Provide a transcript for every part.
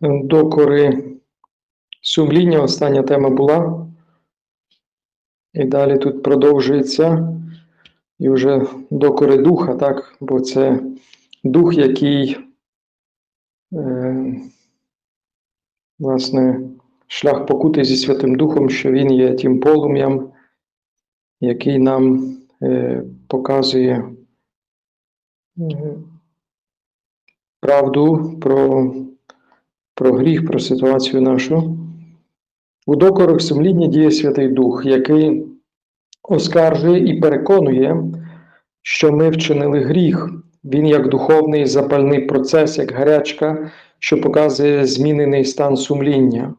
докори сумління. Остання тема була. І далі тут продовжується. І вже докори духа, так? Бо це дух, який, е, власне, шлях покути зі Святим Духом, що він є тим полум'ям, який нам е, показує е, правду про, про гріх, про ситуацію нашу. У докорах сумління діє Святий Дух, який оскаржує і переконує, що ми вчинили гріх. Він як духовний запальний процес, як гарячка, що показує змінений стан сумління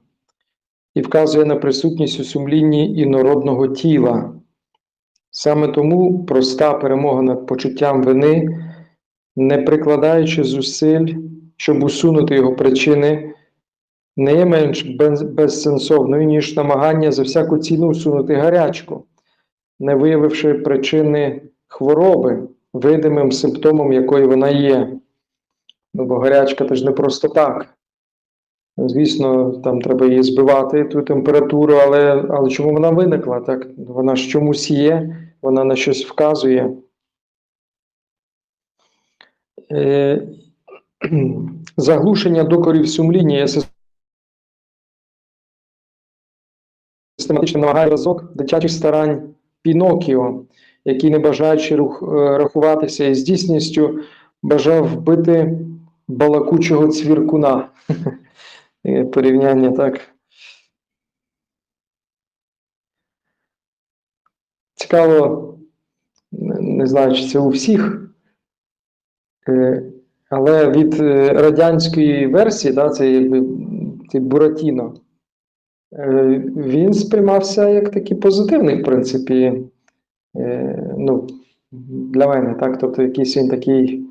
і вказує на присутність у сумлінні інородного тіла. Саме тому проста перемога над почуттям вини, не прикладаючи зусиль, щоб усунути його причини, не є менш безсенсовною, ніж намагання за всяку ціну усунути гарячку, не виявивши причини хвороби, видимим симптомом якої вона є. Ну, бо гарячка це ж не просто так. Звісно, там треба її збивати, ту температуру, але, але чому вона виникла? Так? Вона ж чомусь є, вона на щось вказує. Е, заглушення докорів сумління є систематичним намагає разок дитячих старань Пінокіо, який, не бажаючи рух, е, рахуватися із дійсністю, бажав вбити балакучого цвіркуна. Е, Порівняння так. Цікаво, не знаю, чи це у всіх, е, але від радянської версії, да, це якби Буратіно, він сприймався як такий позитивний, в принципі, е, ну, для мене, так? Тобто якийсь він такий.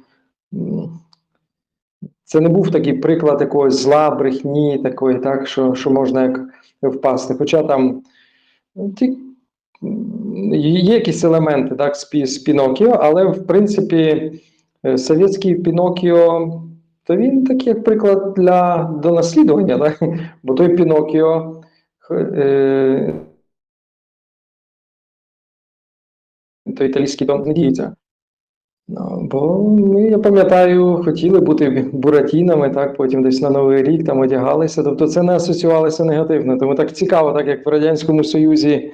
Це не був такий приклад якогось зла, брехні, такої, так, що, що можна як впасти. Хоча там ну, ті, є якісь елементи так, з, з Пінокіо, але в принципі е, совєтський Пінокіо, то він такий як приклад для, до наслідування, так? бо той Пінокіо. Е, то італійський дом не діється. Ну, бо ми, я пам'ятаю, хотіли бути буратінами, так, потім десь на Новий рік там одягалися. Тобто це не асоціювалося негативно. Тому так цікаво, так як в Радянському Союзі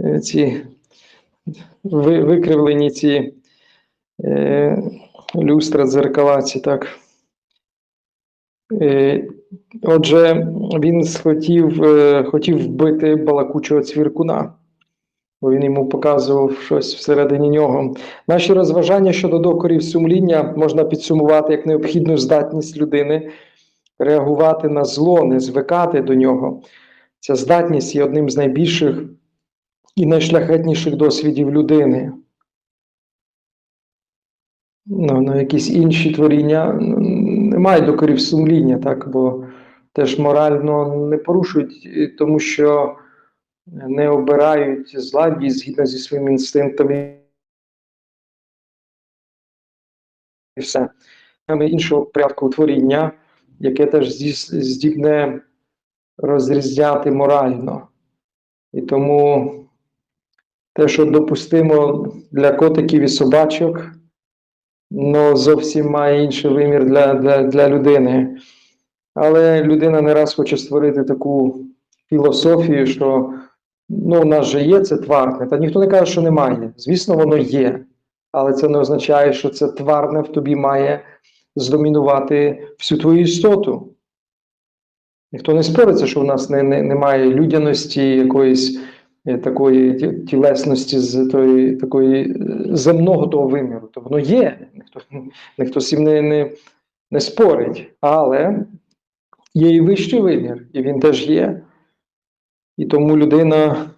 е, ці викривлені ці е, люстра дзеркала, ці, так. Е, отже, він схотів, е, хотів вбити балакучого цвіркуна бо він йому показував щось всередині нього. Наші розважання щодо докорів сумління можна підсумувати як необхідну здатність людини реагувати на зло, не звикати до нього. Ця здатність є одним з найбільших і найшляхетніших досвідів людини. Ну, ну, якісь інші творіння не мають докорів сумління, так, бо теж морально не порушують, тому що не обирають зла згідно зі своїм інстинктом і все. Іншого порядку творіння, яке теж здібне розрізняти морально. І тому те, що допустимо для котиків і собачок, ну, зовсім має інший вимір для, для, для людини. Але людина не раз хоче створити таку філософію, що ну, у нас же є це тварне, та ніхто не каже, що немає. Звісно, воно є, але це не означає, що це тварне в тобі має здомінувати всю твою істоту. Ніхто не спориться, що в нас не, не, немає людяності, якоїсь е, такої тілесності з тої, такої е, земного того виміру. То воно є, ніхто, з цим не, не, не спорить. Але є і вищий вимір, і він теж є. І тому людина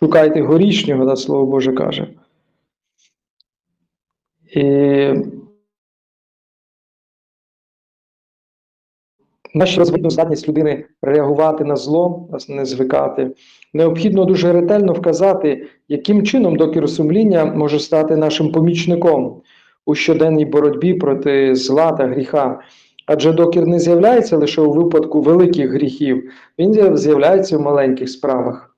шукайте горішнього, да, слово Боже каже. І наша розвитку здатність людини реагувати на зло, не звикати. Необхідно дуже ретельно вказати, яким чином докір сумління може стати нашим помічником у щоденній боротьбі проти зла та гріха. Адже докір не з'являється лише у випадку великих гріхів, він з'являється в маленьких справах.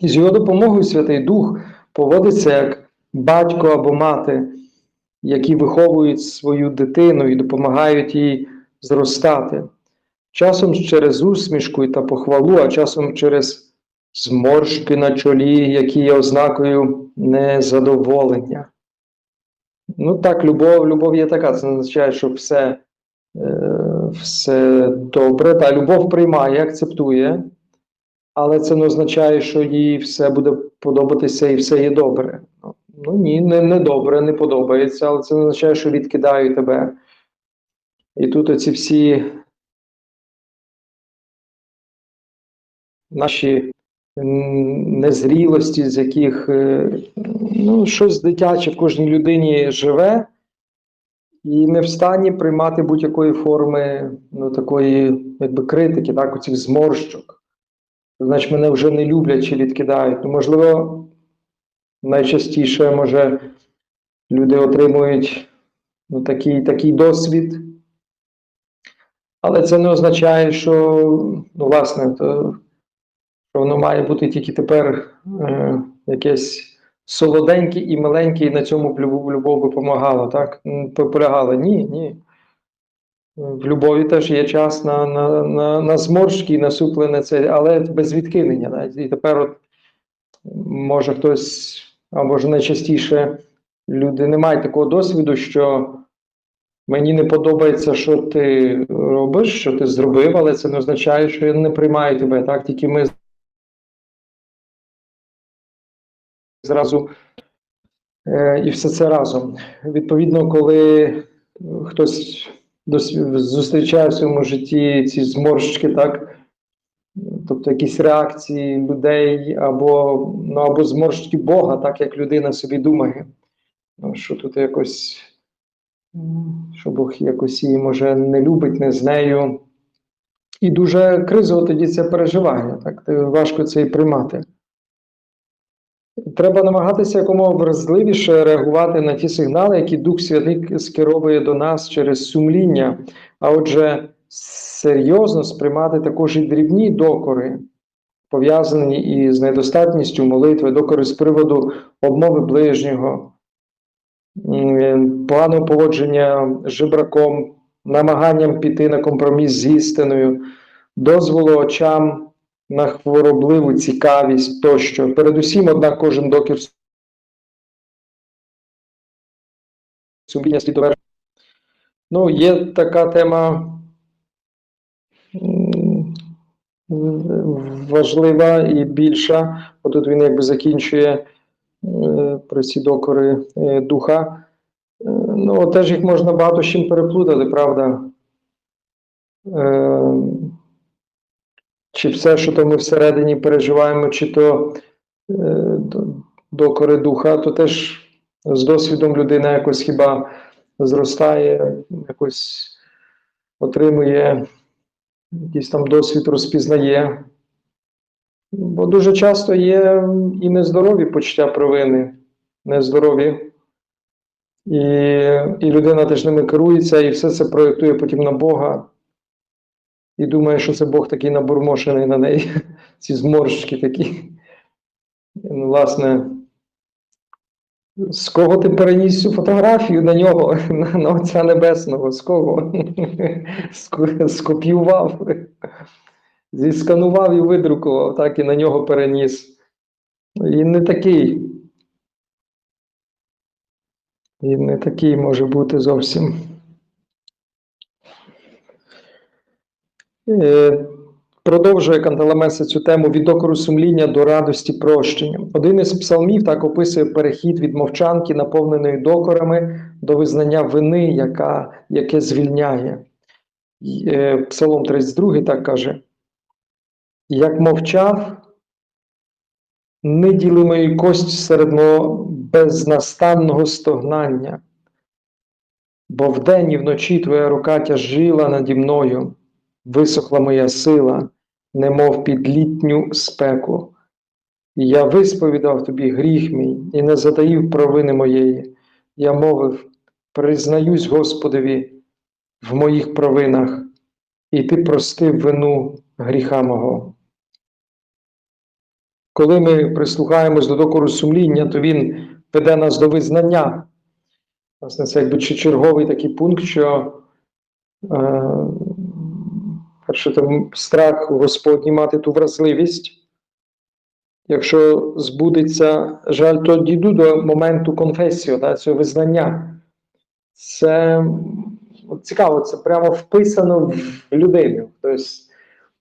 І з його допомогою Святий Дух поводиться як батько або мати, які виховують свою дитину і допомагають їй зростати. Часом через усмішку та похвалу, а часом через зморшки на чолі, які є ознакою незадоволення. Ну так, любов, любов є така. Це не означає, що все, е, все добре. Та любов приймає, акцептує, але це не означає, що їй все буде подобатися і все є добре. Ну ні, не, не добре, не подобається, але це не означає, що відкидаю тебе. І тут оці всі наші незрілості, з яких е, ну, щось дитяче в кожній людині живе, і не в стані приймати будь-якої форми ну, такої якби, критики, так, оцих зморщок. Значить, мене вже не люблять чи відкидають. Ну, можливо, найчастіше, може, люди отримують ну, такий, такий досвід. Але це не означає, що, ну, власне, то, що воно має бути тільки тепер е, якесь солоденьке і маленьке, і на цьому любов, любов би помагала, так? Полягала. Ні, ні. В любові теж є час на, на, на, на зморшки і насуплене це, але без відкинення. Навіть. І тепер от може хтось, а може найчастіше люди не мають такого досвіду, що мені не подобається, що ти робиш, що ти зробив, але це не означає, що я не приймаю тебе. Так, тільки ми зразу е, і все це разом. Відповідно, коли хтось зустрічає в своєму житті ці зморшки, так. Тобто якісь реакції людей або, ну, або зморшки Бога, так як людина собі думає. Ну, що тут якось, що Бог якось її може не любить, не з нею. І дуже кризово тоді це переживає, так важко це і приймати. Треба намагатися якомога вразливіше реагувати на ті сигнали, які Дух Святий скеровує до нас через сумління, а отже, серйозно сприймати також і дрібні докори, пов'язані із недостатністю молитви, докори з приводу обмови ближнього, поганого поводження жебраком, намаганням піти на компроміс з істиною, дозволу очам на хворобливу цікавість тощо. Передусім, однак, кожен докір сумління слід. Ну, є така тема важлива і більша. Отут він якби закінчує е, про ці докори е, духа. Е, Ну, теж їх можна багато з чим переплутати, правда? Чи все, що то ми всередині переживаємо, чи то е, до- докори духа, то теж з досвідом людина якось хіба зростає, якось отримує якийсь там досвід, розпізнає. Бо дуже часто є і нездорові почуття провини, нездорові. І, і людина теж ними керується, і все це проєктує потім на Бога. І думає, що це Бог такий набурмошений на неї, ці зморшки такі. Ну, власне, з кого ти переніс цю фотографію на нього, на, на Отця Небесного? З кого? Скопіював, зісканував і видрукував, так і на нього переніс. Він не такий. Він не такий може бути зовсім. Е, Продовжує Канталамеса цю тему від докору сумління до радості прощення. Один із псалмів так описує перехід від мовчанки, наповненої докорами, до визнання вини, яка, яке звільняє. Е, Псалом 32 так каже: Як мовчав, неділимої кость серед мого безнастанного стогнання, бо вдень і вночі твоя рука тяжила наді мною, висохла моя сила, немов під літню спеку. Я висповідав тобі гріх мій і не затаїв провини моєї. Я мовив: признаюсь Господові, в моїх провинах, і ти простив вину гріха мого. Коли ми прислухаємось до докору сумління, то він веде нас до визнання. Власне, це якби черговий такий пункт, що е, перше, там страх Господній мати ту вразливість. Якщо збудеться жаль, то дійду до моменту конфесії, да, цього визнання. Це от цікаво, це прямо вписано в людину. Тобто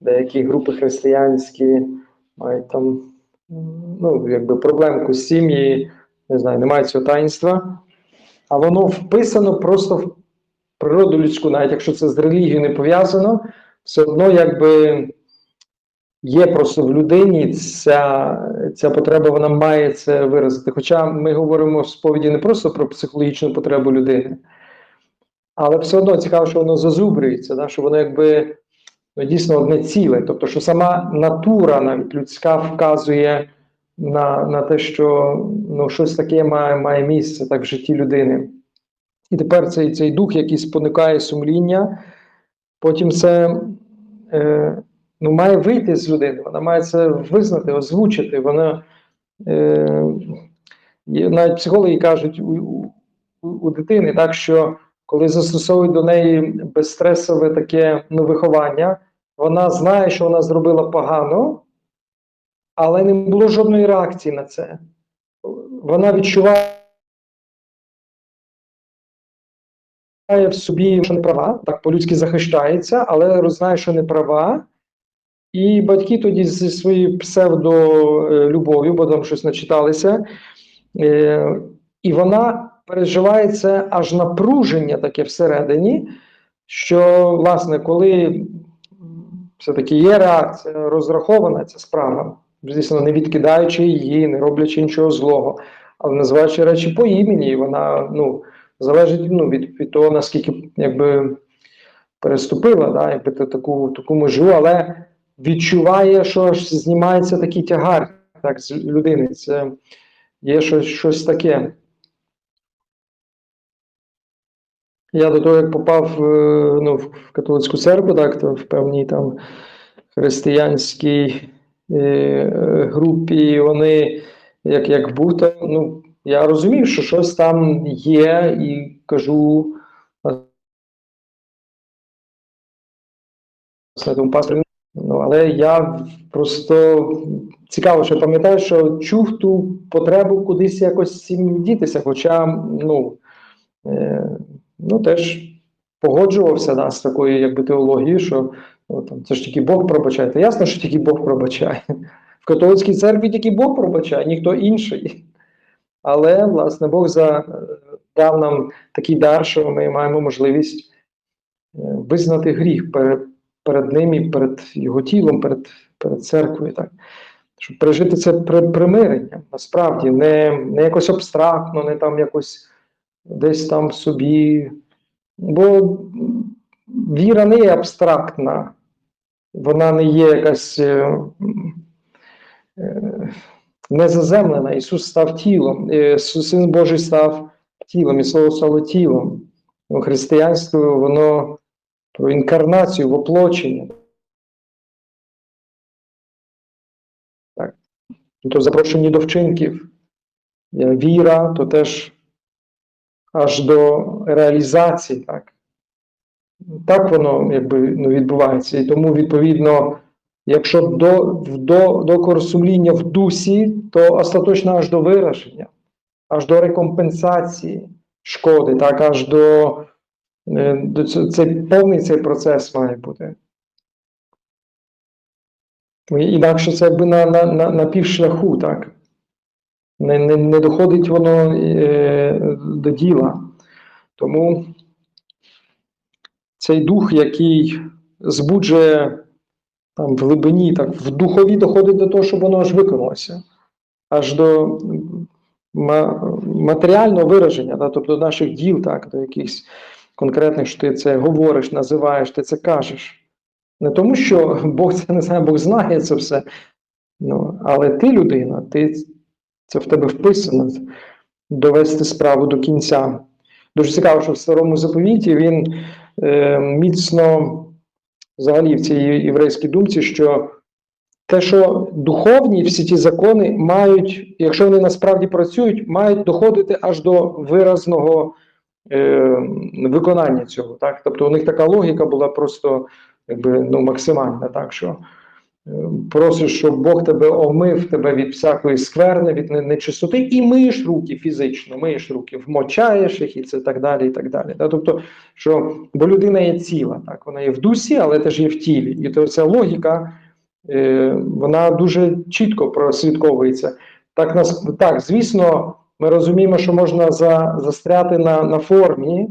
деякі групи християнські мають там ну, якби проблемку з сім'ї, не знаю, немає цього таїнства, а воно вписано просто в природу людську, навіть якщо це з релігією не пов'язано, все одно якби є просто в людині ця, ця потреба, вона має це виразити. Хоча ми говоримо в сповіді не просто про психологічну потребу людини, але все одно цікаво, що воно зазубрюється, да? що воно якби ну, дійсно одне ціле. Тобто, що сама натура навіть людська вказує на на те, що ну, щось таке має має місце так в житті людини. І тепер цей цей дух, який спонукає сумління, потім це е, ну, має вийти з людини, вона має це визнати, озвучити. Вона, е, Навіть психологи кажуть у, у, у дитини, так, що коли застосовують до неї безстресове таке ну, виховання, вона знає, що вона зробила погано, але не було жодної реакції на це. Вона відчуває в собі, що не права, так по-людськи захищається, але знає, що не права. І батьки тоді зі своєю псевдолюбов'ю, бо там щось начиталися, е, і вона переживає це аж напруження таке всередині, що, власне, коли все-таки є реакція, розрахована ця справа, звісно, не відкидаючи її, не роблячи нічого злого, але називаючи речі по імені, вона ну, залежить ну, від, від того, наскільки якби переступила да, якби, та- таку, таку межу, але відчуває, що знімається такий тягар так, з людини. Це є щось, щось таке. Я до того, як попав е, ну, в католицьку церкву, так, то в певній там християнській е, е, групі, вони як, як був, то ну, я розумів, що щось там є, і кажу ну, але я просто цікаво, що пам'ятаю, що чув ту потребу кудись якось дітися, хоча ну, е, ну теж погоджувався да, з такою якби теологією, що ну, там, це ж тільки Бог пробачає. Та ясно, що тільки Бог пробачає. В католицькій церкві тільки Бог пробачає, ніхто інший. Але, власне, Бог за, дав нам такий дар, що ми маємо можливість е, визнати гріх перед, перед ним і перед його тілом, перед, перед церквою. Так? Щоб пережити це при- примирення, насправді, не, не якось абстрактно, не там якось десь там собі. Бо віра не є абстрактна, вона не є якась е, м, незаземлена. Ісус став тілом, е, Син Божий став тілом, і Слово стало тілом. Ну, християнство, воно про інкарнацію, воплочення. Так. То запрошені до вчинків. Е, Віра, то теж аж до реалізації. Так, так воно якби, ну, відбувається. І тому, відповідно, якщо до, до, до сумління в дусі, то остаточно аж до вираження, аж до рекомпенсації шкоди, так, аж до, е, до цей повний цей процес має бути. Інакше це якби на, на, на, на півшляху, так. Не, не, не доходить воно е, до діла. Тому цей дух, який збуджує там в глибині, так, в духові доходить до того, щоб воно аж виконалося, аж до матеріального вираження, да, тобто до наших діл, так, до якихось конкретних, що ти це говориш, називаєш, ти це кажеш. Не тому, що Бог це не знає, Бог знає це все. Ну, але ти людина, ти, це в тебе вписано довести справу до кінця. Дуже цікаво, що в старому заповіті він е, міцно взагалі в цій єврейській думці, що те, що духовні всі ті закони мають, якщо вони насправді працюють, мають доходити аж до виразного е, виконання цього. Так? Тобто у них така логіка була просто якби, ну, максимальна, так що просиш, щоб Бог тебе омив тебе від всякої скверни, від нечистоти, і миєш руки фізично, миєш руки, вмочаєш їх і це так далі. і так далі. Да? Тобто, що, бо людина є ціла, так? вона є в дусі, але теж є в тілі. І то ця логіка е, вона дуже чітко прослідковується. Так, нас, так, звісно, ми розуміємо, що можна за, застряти на, на формі,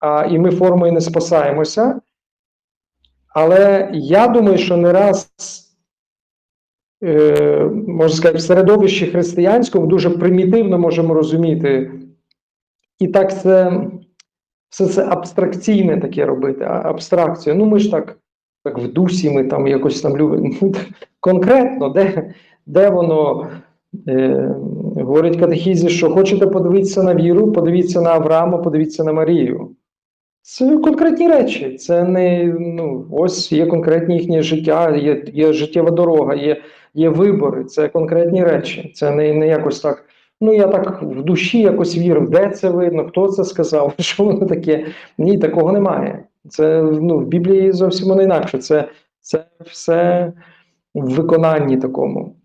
а, і ми формою не спасаємося. Але я думаю, що не раз, е, можна сказати, в середовищі християнському дуже примітивно можемо розуміти. І так це все це абстракційне таке робити, абстракція. Ну, ми ж так, так в дусі, ми там якось там любимо. Конкретно, де, де воно е, говорить катехізі, що хочете подивитися на віру, подивіться на Авраама, подивіться на Марію. Це конкретні речі. Це не ну, ось є конкретні їхнє життя, є, є життєва дорога, є, є вибори. Це конкретні речі. Це не, не якось так. Ну, я так в душі якось вірив, де це видно, хто це сказав, що воно таке. Ні, такого немає. Це ну, в Біблії зовсім воно інакше. Це, це все в виконанні такому.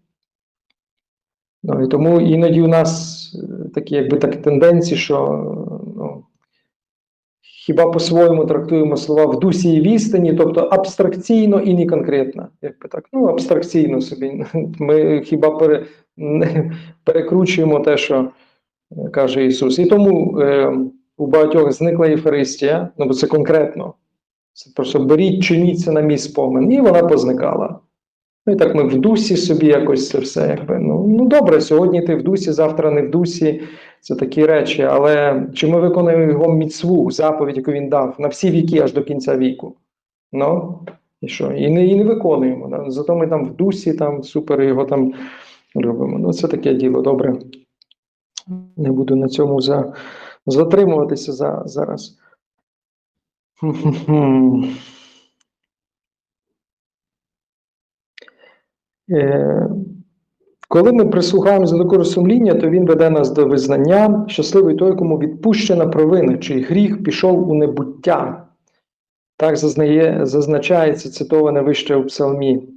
Ну, і тому іноді у нас такі, якби так, тенденції, що хіба по-своєму трактуємо слова в дусі і вістані, тобто абстракційно і не конкретно. Якби так, ну, абстракційно собі. Ми хіба пере, перекручуємо те, що е, каже Ісус. І тому е, у багатьох зникла Євхаристія, ну бо це конкретно. Це просто беріть, чиніть це на мій спомин, і вона позникала. Ну і так ми в дусі собі якось це все якби. Ну, ну добре, сьогодні ти в дусі, завтра не в дусі. Це такі речі. Але чи ми виконуємо його міцву, заповідь, яку він дав на всі віки, аж до кінця віку? Ну, і що? І не, і не виконуємо. да. Зато ми там в дусі, там супер його там любимо. Ну, це таке діло, добре. Не буду на цьому за, затримуватися за, зараз. Хм-хм-хм. Е, Коли ми прислухаємося до такого сумління, то він веде нас до визнання, щасливий той, кому відпущена провина, чий гріх пішов у небуття. Так зазнає, зазначається цитоване вище у псалмі,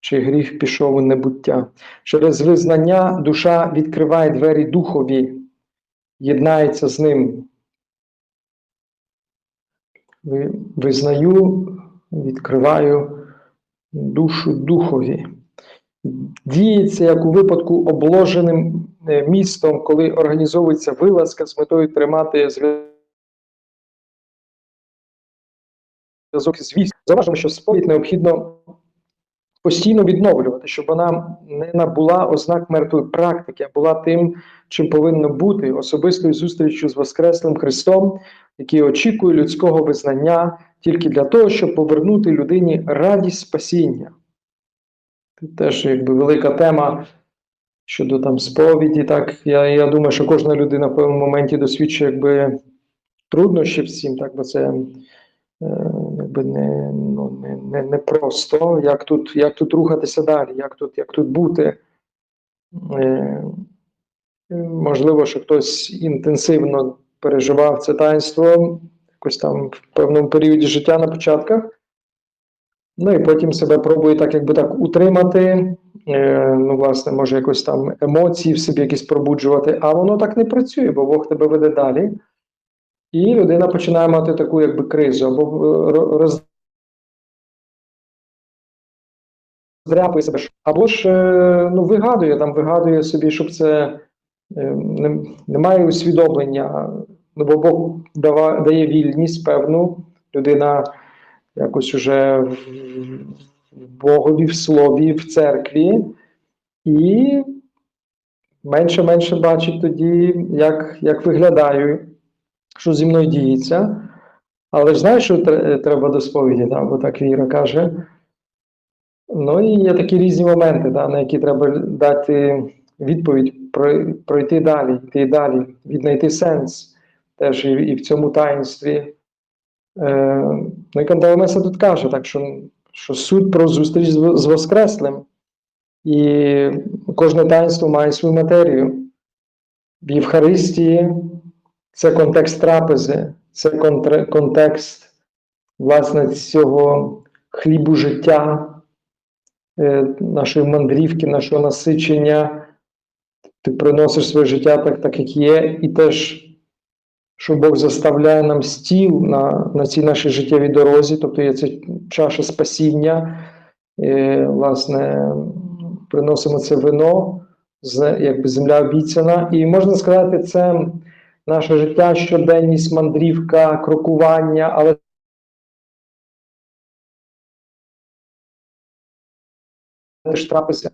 чий гріх пішов у небуття. Через визнання душа відкриває двері духові, єднається з ним. Визнаю, відкриваю душу духові. Діється як у випадку обложеним е, містом, коли організовується вилазка з метою тримати зв'язок із військом. Заважимо, що сповідь необхідно постійно відновлювати, щоб вона не набула ознак мертвої практики, а була тим, чим повинно бути особистою зустрічю з Воскреслим Христом, який очікує людського визнання тільки для того, щоб повернути людині радість спасіння. Теж якби велика тема щодо там сповіді. Так, я, я думаю, що кожна людина в певному моменті досвідчує якби труднощів цим, так, бо це е, якби не, ну, не, не, не просто. Як тут, як тут рухатися далі, як тут, як тут бути. Е, можливо, що хтось інтенсивно переживав це таїнство якось там в певному періоді життя на початках. Ну і потім себе пробує так, якби так утримати. Е, ну, власне, може якось там емоції в собі якісь пробуджувати, а воно так не працює, бо Бог тебе веде далі. І людина починає мати таку якби кризу, або е, ро- роз... здряпує себе, або ж е, ну, вигадує, там вигадує собі, щоб це не, немає усвідомлення, ну, бо Бог дава, дає вільність певну, людина якось уже в, Богові, в слові, в церкві, і менше-менше бачить тоді, як, як виглядаю, що зі мною діється. Але ж знаєш, що треба до сповіді, да? бо так Віра каже. Ну і є такі різні моменти, да, на які треба дати відповідь, пройти далі, йти далі, віднайти сенс теж і в цьому таїнстві. Е, ну і Канталомеса тут каже, так, що, що суть про зустріч з, з Воскреслим. І кожне таїнство має свою матерію. В Євхаристії це контекст трапези, це контекст власне цього хлібу життя, е, нашої мандрівки, нашого насичення. Ти приносиш своє життя так, так як є, і теж, що Бог заставляє нам стіл на, на цій нашій життєвій дорозі, тобто є це чаша спасіння, е, власне, приносимо це вино, якби земля обіцяна. І можна сказати, це наше життя, щоденність, мандрівка, крокування, але трапиться.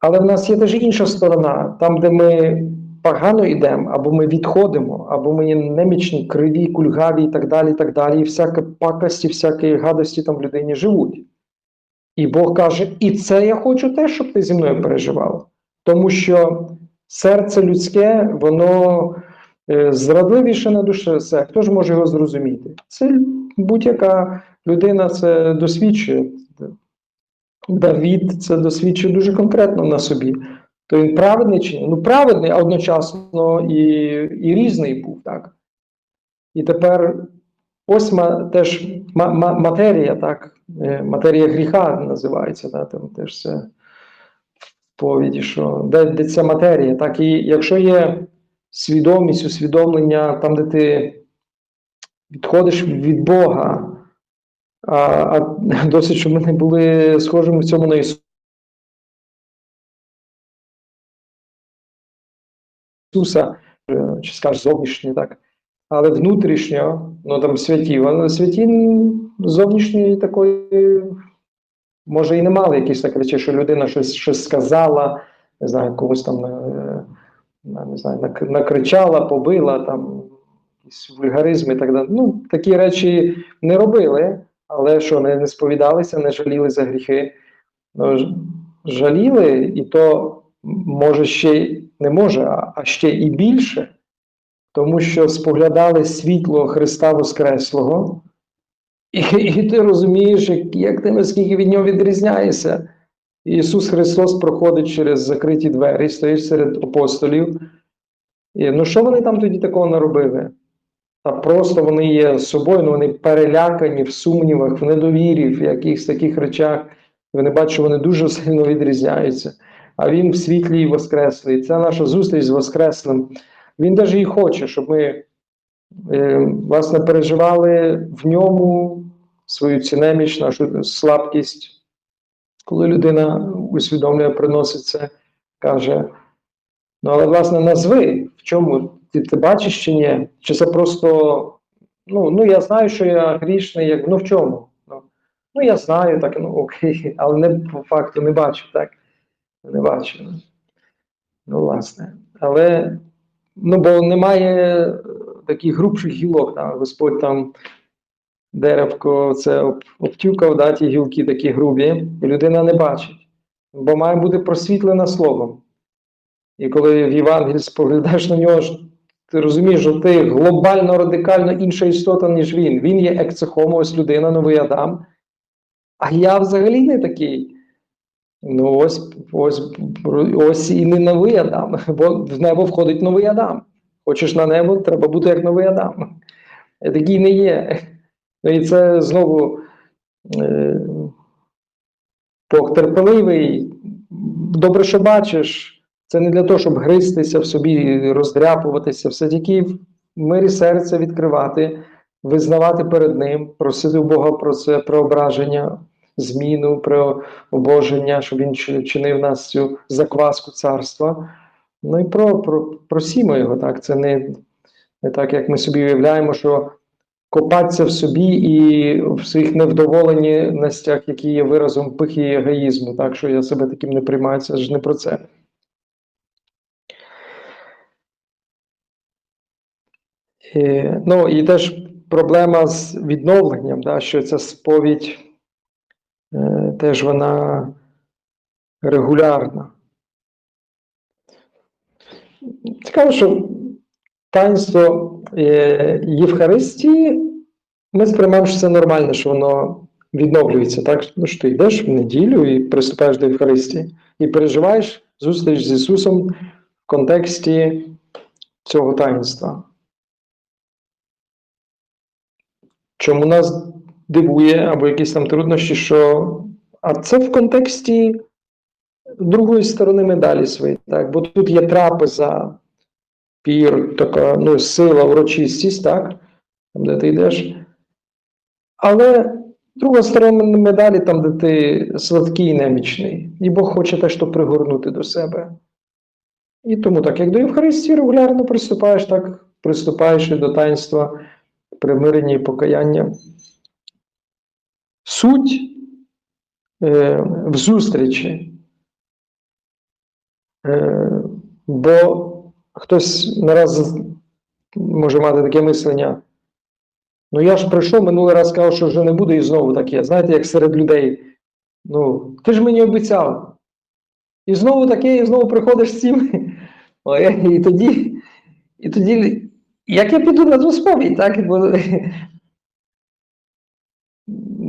Але в нас є теж інша сторона, там, де ми погано йдемо, або ми відходимо, або ми немічні, криві, кульгаві і так далі. І так далі. І всяка пакость, і всякі гадості там в людині живуть. І Бог каже: і це я хочу теж, щоб ти зі мною переживав. Тому що серце людське, воно е, зрадливіше на душе все. Хто ж може його зрозуміти? Це будь-яка людина це досвідчує. Давід це досвідчив дуже конкретно на собі. То він праведний чи ні? Ну, праведний, а одночасно і, і різний був, так? І тепер ось теж ма, ма, матерія, так, е, матерія гріха називається, так, там теж це в повіді, що де, де ця матерія, так, і якщо є свідомість, усвідомлення, там, де ти відходиш від Бога, а, а досить, щоб ми не були схожими в цьому на Ісуса, е, чи скажеш зовнішнє, так. Але внутрішньо, ну там святі, вони святі зовнішньої такої, може, і не мали якісь такі речі, що людина щось, щось сказала, не знаю, когось там е, не знаю, накричала, побила, там якісь вульгаризми і так далі. Ну, такі речі не робили, але що, не, не сповідалися, не жаліли за гріхи. Ну, жаліли, і то може ще не може, а, ще і більше, тому що споглядали світло Христа Воскреслого, і, і ти розумієш, як, як ти наскільки від нього відрізняєшся. Ісус Христос проходить через закриті двері, стоїть серед апостолів. І, ну, що вони там тоді такого наробили? Та просто вони є собою, ну, вони перелякані в сумнівах, в недовірі, в якихось таких речах. Вони бачать, що вони дуже сильно відрізняються. А він в світлі і воскреслий. Це наша зустріч з Воскреслим. Він навіть і хоче, щоб ми е, власне переживали в ньому свою цінеміч, нашу слабкість. Коли людина усвідомлює, приносить це, каже: ну, але власне назви, в чому ти, ти бачиш чи ні? Чи це просто, ну, ну я знаю, що я грішний, як, ну в чому? Ну, ну я знаю, так, ну окей, але не по факту не бачу, так? Не бачу. Ну, власне. Але ну, бо немає таких грубших гілок, там, Господь там деревко це об, обтюкав, да, ті гілки такі грубі, і людина не бачить. Бо має бути просвітлена словом. І коли в Євангелії споглядаєш на нього, ти розумієш, що ти глобально, радикально інша істота, ніж він. Він є ексихомо, ось людина, новий Адам. А я взагалі не такий. Ну, ось, ось, ось і не новий Адам, бо в небо входить новий Адам. Хочеш на небо, треба бути як новий Адам. Такий не є. Ну і це знову е, Бог терпеливий, добре, що бачиш. Це не для того, щоб гристися в собі, роздряпуватися, все тільки в мирі серця відкривати, визнавати перед Ним, просити у Бога про це преображення, зміну, преобоження, щоб він чинив нас цю закваску царства. Ну і про, про, просімо його, так. Це не, не так, як ми собі уявляємо, що копатися в собі і в своїх невдоволеністях, які є виразом пихи і егоїзму, так що я себе таким не приймаю, це ж не про це. Е, ну і теж проблема з відновленням, да, що ця сповідь теж вона регулярна. Цікаво, що таїнство е, Євхаристії ми сприймаємо, що це нормально, що воно відновлюється. Так? Ну що ти йдеш в неділю і приступаєш до Євхаристії, і переживаєш зустріч з Ісусом в контексті цього таїнства. Чому нас дивує або якісь там труднощі, що а це в контексті другої сторони медалі своєї, так? бо тут є трапеза, пір, така ну, сила, урочистість, так? там, де ти йдеш. Але друга сторона медалі, там, де ти сладкий і немічний, і Бог хоче теж то пригорнути до себе. І тому так, як до Євхаристії регулярно приступаєш, так приступаєш і до таїнства примирення і покаяння. Суть е, в зустрічі. Е, бо хтось нараз може мати таке мислення. Ну, я ж прийшов минулий раз сказав, що вже не буде і знову таке. Знаєте, як серед людей. Ну, ти ж мені обіцяв. І знову таке, і знову приходиш з цим. І тоді, і тоді, як я піду на ту сповідь, так? Бо,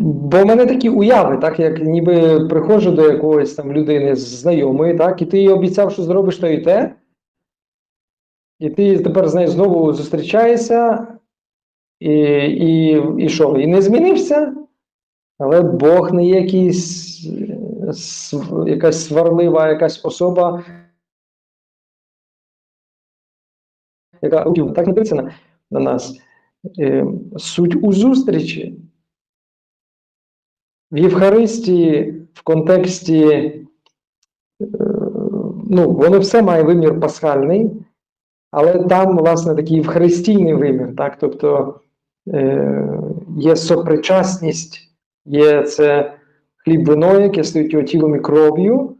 бо в мене такі уяви, так, як ніби приходжу до якоїсь там людини знайомої, так, і ти їй обіцяв, що зробиш то і те. І ти тепер з нею знову зустрічаєшся, і, і, і що? І не змінився? Але Бог не якийсь, е, якась сварлива, якась особа, яка так не дивиться на, на нас. Е, суть у зустрічі. В Євхаристії в контексті, е, ну, воно все має вимір пасхальний, але там, власне, такий євхаристійний вимір, так? Тобто е, є сопричасність, є це хліб вино, яке стають його тілом і кров'ю,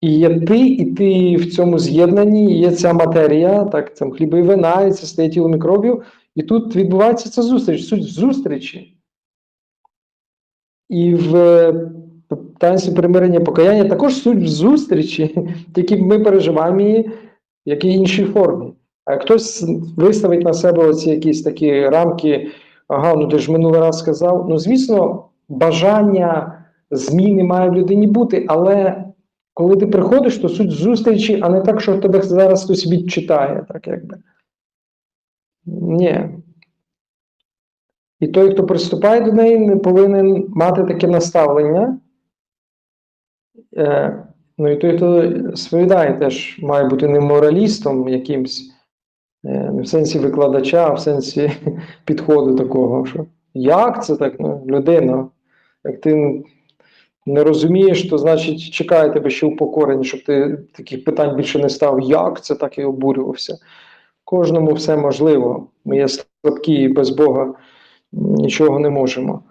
і є ти, і ти в цьому з'єднанні, і є ця матерія, так, там хліби і вина, і це стає тілом і кров'ю, і тут відбувається ця зустріч, суть зустрічі. І в е, таїнстві примирення покаяння також суть в зустрічі, тільки ми переживаємо її в якій іншій формі. А хтось виставить на себе оці якісь такі рамки, ага, ну ти ж минулий раз сказав. Ну, звісно, бажання зміни має в людині бути, але коли ти приходиш, то суть зустрічі, а не так, що тебе зараз хтось відчитає, так якби. Ні. І той, хто приступає до неї, не повинен мати таке наставлення. Е, ну і той, хто сповідає, теж має бути не моралістом якимсь, е, не в сенсі викладача, а в сенсі підходу такого, що як це так, ну, людина, як ти не розумієш, то значить чекає тебе ще упокорення, щоб ти таких питань більше не став, як це так і обурювався. Кожному все можливо. Ми є слабкі і без Бога нічого не можемо.